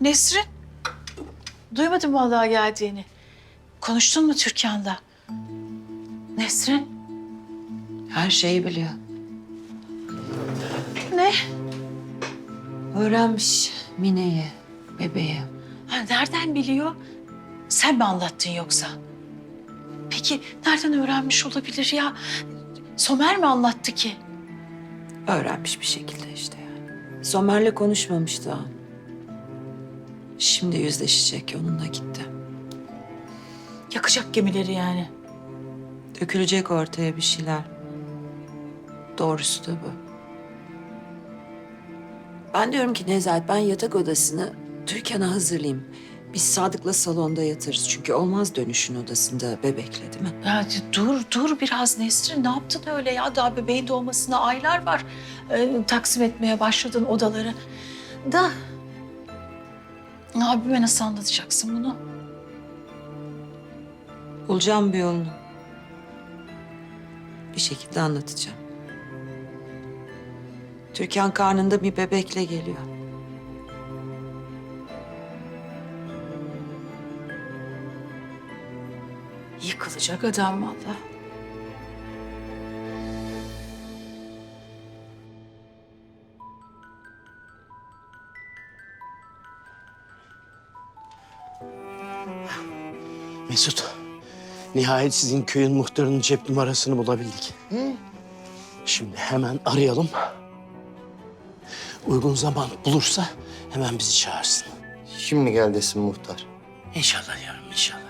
Nesrin. Duymadım vallahi geldiğini. Konuştun mu Türkan'la? Nesrin. Her şeyi biliyor. Ne? Öğrenmiş Mine'yi, bebeği. Ha, nereden biliyor? Sen mi anlattın yoksa? Peki nereden öğrenmiş olabilir ya? Somer mi anlattı ki? Öğrenmiş bir şekilde işte yani. Somer'le konuşmamış daha. Şimdi yüzleşecek, onunla gitti. Yakacak gemileri yani. Dökülecek ortaya bir şeyler. Doğrusu da bu. Ben diyorum ki Nezahat, ben yatak odasını Türkan'a hazırlayayım. Biz Sadık'la salonda yatarız. Çünkü olmaz dönüşün odasında bebekle değil mi? Ya dur dur biraz Nesrin ne yaptın öyle ya? Daha bebeğin doğmasına aylar var. Ee, taksim etmeye başladın odaları. Da abime nasıl anlatacaksın bunu? Bulacağım bir yolunu. Bir şekilde anlatacağım. Türkan karnında bir bebekle geliyor. Yıkılacak adam vallahi. Mesut, nihayet sizin köyün muhtarının cep numarasını bulabildik. Şimdi hemen arayalım. Uygun zaman bulursa hemen bizi çağırsın. Şimdi gel desin muhtar. İnşallah yavrum, inşallah.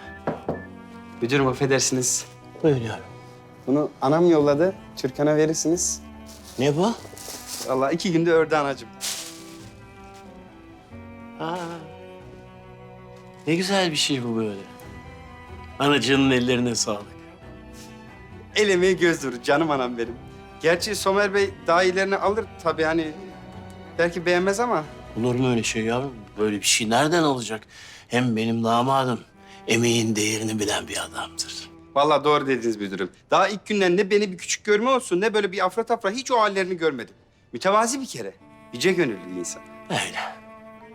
Müdürüm affedersiniz. Buyur yavrum. Bunu anam yolladı. Türkan'a verirsiniz. Ne bu? Vallahi iki günde ördü anacığım. Aa, ne güzel bir şey bu böyle. Anacığının ellerine sağlık. El emeği göz nuru canım anam benim. Gerçi Somer Bey daha iyilerini alır tabii hani. Belki beğenmez ama. Olur mu öyle şey yavrum? Böyle bir şey nereden alacak? Hem benim damadım emeğin değerini bilen bir adamdır. Vallahi doğru dediniz müdürüm. Daha ilk günden ne beni bir küçük görme olsun ne böyle bir afra tafra hiç o hallerini görmedim. Mütevazi bir kere. Yüce gönüllü bir insan. Öyle.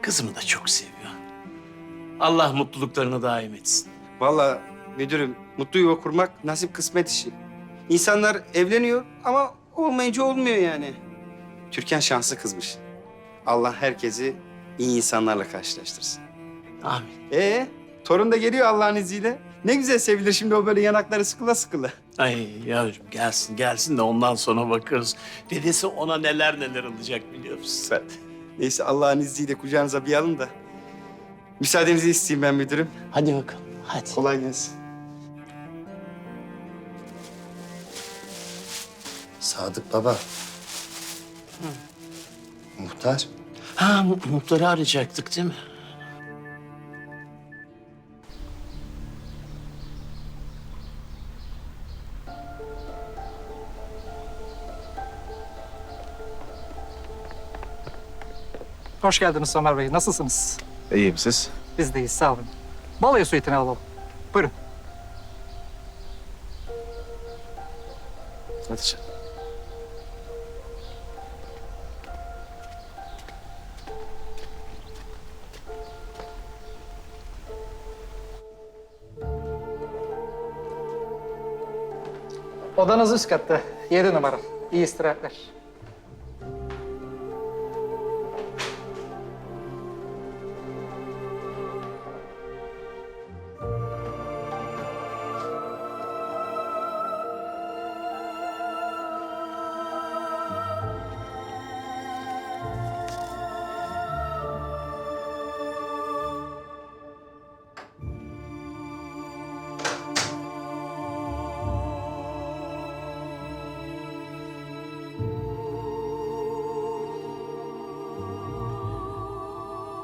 Kızımı da çok seviyor. Allah mutluluklarını daim etsin. Vallahi müdürüm mutlu yuva kurmak nasip kısmet işi. İnsanlar evleniyor ama olmayınca olmuyor yani. Türkan şanslı kızmış. Allah herkesi iyi insanlarla karşılaştırsın. Amin. Ee, torun da geliyor Allah'ın izniyle. Ne güzel sevilir şimdi o böyle yanakları sıkıla sıkıla. Ay yavrum gelsin gelsin de ondan sonra bakarız. Dedesi ona neler neler alacak biliyor musun sen? Neyse Allah'ın izniyle kucağınıza bir alın da. Müsaadenizi isteyeyim ben müdürüm. Hadi bakalım hadi. Kolay gelsin. Sadık baba. Muhtar. Ha mu- muhtarı arayacaktık değil mi? Hoş geldiniz Somer Bey. Nasılsınız? İyiyim siz? Biz de iyiyiz, sağ olun. Balayı suitini alalım. Buyurun. Hadi canım. Odanız üst katta. Yedi numara. İyi istirahatler.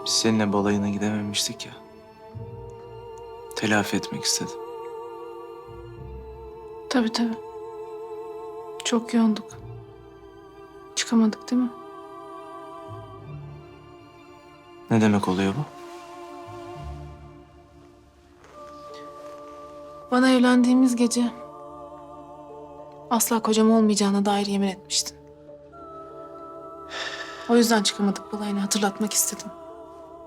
Biz seninle balayına gidememiştik ya. Telafi etmek istedim. Tabii tabii. Çok yoğunduk. Çıkamadık değil mi? Ne demek oluyor bu? Bana evlendiğimiz gece asla kocam olmayacağına dair yemin etmiştin. O yüzden çıkamadık balayına hatırlatmak istedim.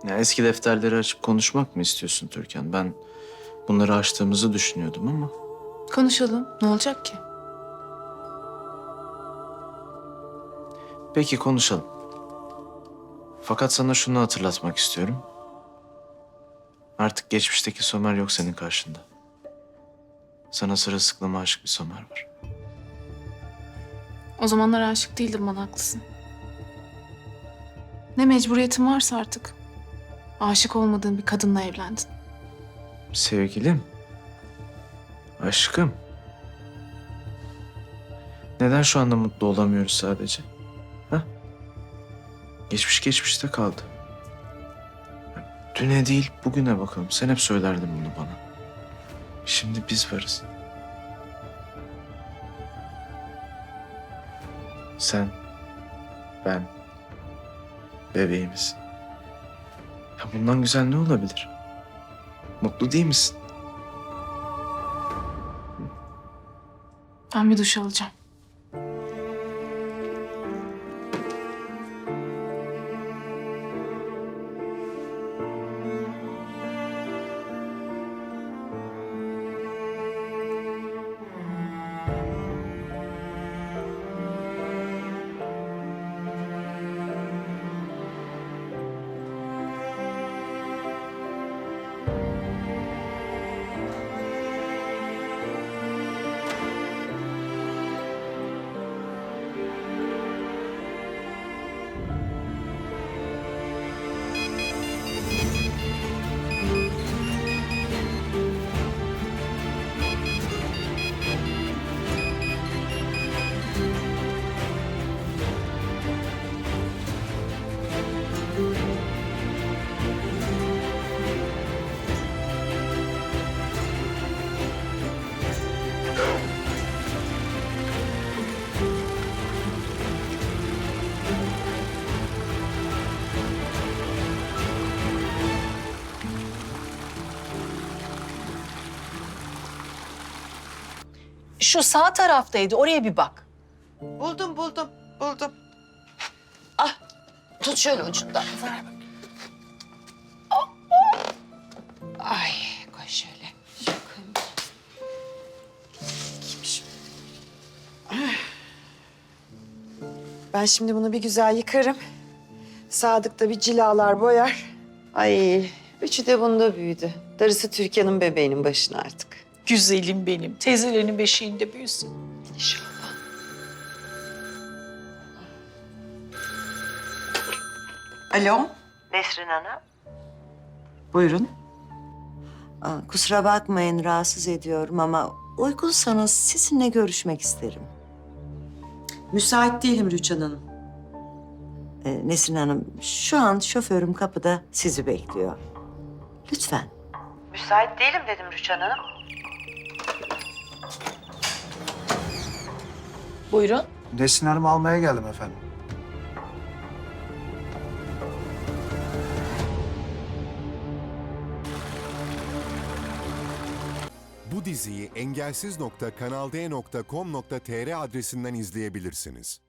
Ya eski defterleri açıp konuşmak mı istiyorsun Türkan? Ben bunları açtığımızı düşünüyordum ama... Konuşalım. Ne olacak ki? Peki konuşalım. Fakat sana şunu hatırlatmak istiyorum. Artık geçmişteki Somer yok senin karşında. Sana sırılsıklama aşık bir Somer var. O zamanlar aşık değildim bana haklısın. Ne mecburiyetin varsa artık. Aşık olmadığın bir kadınla evlendin. Sevgilim. Aşkım. Neden şu anda mutlu olamıyoruz sadece? Ha? Geçmiş geçmişte kaldı. Düne değil bugüne bakalım. Sen hep söylerdin bunu bana. Şimdi biz varız. Sen, ben, bebeğimiz. Ya bundan güzel ne olabilir? Mutlu değil misin? Ben bir duş alacağım. Şu sağ taraftaydı. Oraya bir bak. Buldum buldum buldum. Ah tut şöyle ucundan. Ay koy şöyle. Kimmiş? Ben şimdi bunu bir güzel yıkarım. Sadık da bir cilalar boyar. Ay üçü de bunda büyüdü. Darısı Türkan'ın bebeğinin başına artık. Güzelim benim. Teyzelerinin beşiğinde büyüsün. İnşallah. Alo. Nesrin Hanım. Buyurun. Aa, kusura bakmayın rahatsız ediyorum ama uygunsanız sizinle görüşmek isterim. Müsait değilim Rüçhan Hanım. Ee, Nesrin Hanım şu an şoförüm kapıda sizi bekliyor. Lütfen. Müsait değilim dedim Rüçhan Hanım. Buyurun. Nesin Hanım'ı almaya geldim efendim. Bu diziyi engelsiz.kanalde.com.tr adresinden izleyebilirsiniz.